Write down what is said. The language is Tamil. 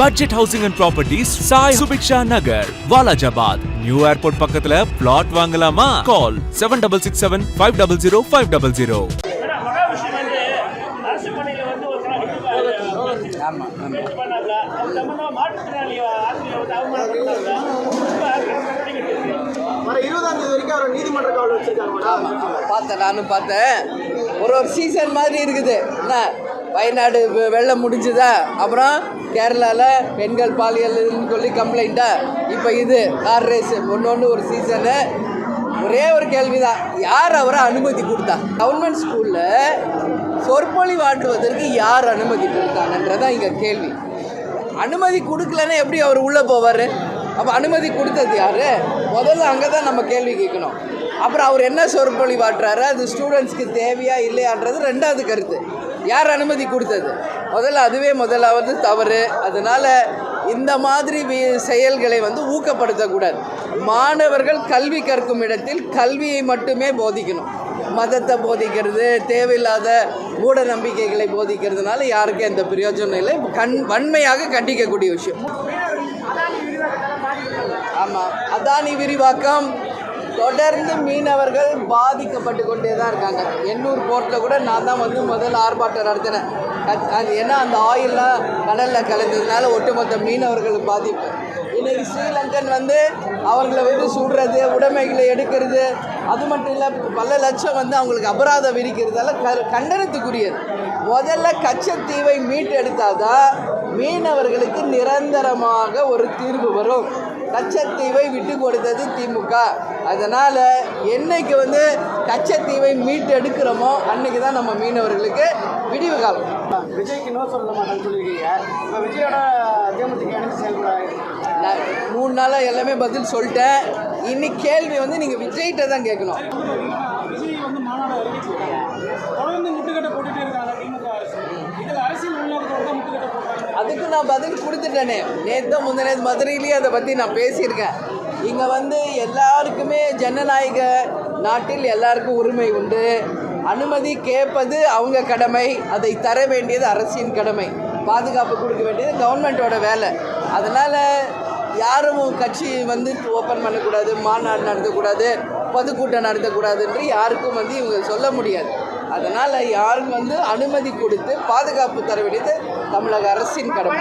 Budget housing and properties Sai Subiksha Nagar Walajabad new airport பக்கத்துல பிளாட் வாங்கலாமா? Call seven double six seven five double zero five double zero பார்த்தேன் நானும் பார்த்தேன். ஒரு ஒரு சீசன் மாதிரி இருக்குது. என்ன? வயநாடு வெ- வெள்ளம் முடிஞ்சுதா? அப்புறம் கேரளாவில் பெண்கள் பாலியல்னு சொல்லி கம்ப்ளைண்ட்டா இப்போ இது கார் ரேஸு ஒன்று ஒன்று ஒரு சீசனு ஒரே ஒரு கேள்வி தான் யார் அவரை அனுமதி கொடுத்தா? கவர்மெண்ட் ஸ்கூலில் சொற்பொழிவு ஆட்டுவதற்கு யார் அனுமதி கொடுத்தாங்கன்றதான் இங்கே கேள்வி. அனுமதி கொடுக்கலன்னா எப்படி அவர் உள்ளே போவார்? அப்போ அனுமதி கொடுத்தது யார்? முதல்ல அங்கே தான் நம்ம கேள்வி கேட்கணும். அப்புறம் அவர் என்ன சொற்பொழிவாட்டுறாரு அது ஸ்டூடெண்ட்ஸ்க்கு தேவையா இல்லையான்றது ரெண்டாவது கருத்து. யார் அனுமதி கொடுத்தது? முதல்ல அதுவே முதலாவது தவறு. அதனால் இந்த மாதிரி வி- செயல்களை வந்து ஊக்கப்படுத்தக்கூடாது. மாணவர்கள் கல்வி கற்கும் இடத்தில் கல்வியை மட்டுமே போதிக்கணும். மதத்தை போதிக்கிறது தேவையில்லாத மூட நம்பிக்கைகளை போதிக்கிறதுனால யாருக்கும் எந்த பிரயோஜனம் இல்லை. கண் வன்மையாக கண்டிக்கக்கூடிய விஷயம். ஆமாம் அதானி விரிவாக்கம். தொடர்ந்து மீனவர்கள் பாதிக்கப்பட்டு கொண்டே தான் இருக்காங்க. எண்ணூர் போர்ட்டில் கூட நான் தான் வந்து முதல் ஆர்ப்பாட்டம் நடத்தினேன். அது ஏன்னா அந்த ஆயில்லாம் கடலில் கலந்ததுனால ஒட்டுமொத்த மீனவர்களுக்கு பாதிப்பு. இன்றைக்கி ஸ்ரீலங்கன் வந்து அவர்களை வந்து சுடுறது உடைமைகளை எடுக்கிறது அது மட்டும் இல்லை பல லட்சம் வந்து அவங்களுக்கு அபராதம் விதிக்கிறதால க கண்டனத்துக்குரியது. முதல்ல கச்சத்தீவை மீட்டெடுத்தால் தான் மீனவர்களுக்கு நிரந்தரமாக ஒரு தீர்வு வரும். கச்சத்தீவை விட்டு கொடுத்தது திமுக. அதனால் என்னைக்கு வந்து கச்சத்தீவை மீட்டு எடுக்கிறோமோ அன்னைக்கு தான் நம்ம மீனவர்களுக்கு விடிவு காலம். விஜய்க்கு நோ சொல்ல மாட்டேன்னு சொல்லியிருக்கீங்க இப்போ விஜயோட தேமுதிக இணைந்து செயல்பட நான் மூணு நாளாக எல்லாமே பதில் சொல்லிட்டேன். இன்னைக்கு கேள்வி வந்து நீங்கள் விஜய்கிட்ட தான் கேட்கணும். விஜய் வந்து மாநாடு தொடர்ந்து அதுக்கு நான் பதில் கொடுத்துட்டேனே. நேற்று முந்தினேத்து மதுரையிலேயே அதை பற்றி நான் பேசியிருக்கேன். இங்கே வந்து எல்லாருக்குமே ஜனநாயக நாட்டில் எல்லாருக்கும் உரிமை உண்டு. அனுமதி கேட்பது அவங்க கடமை அதை தர வேண்டியது அரசின் கடமை. பாதுகாப்பு கொடுக்க வேண்டியது கவர்மெண்ட்டோட வேலை. அதனால் யாரும் கட்சி வந்து ஓப்பன் பண்ணக்கூடாது மாநாடு நடத்தக்கூடாது பொதுக்கூட்டம் நடத்தக்கூடாதுன்று யாருக்கும் வந்து இவங்க சொல்ல முடியாது. அதனால் யாரும் வந்து அனுமதி கொடுத்து பாதுகாப்பு தர வேண்டியது தமிழக அரசின் கடமை.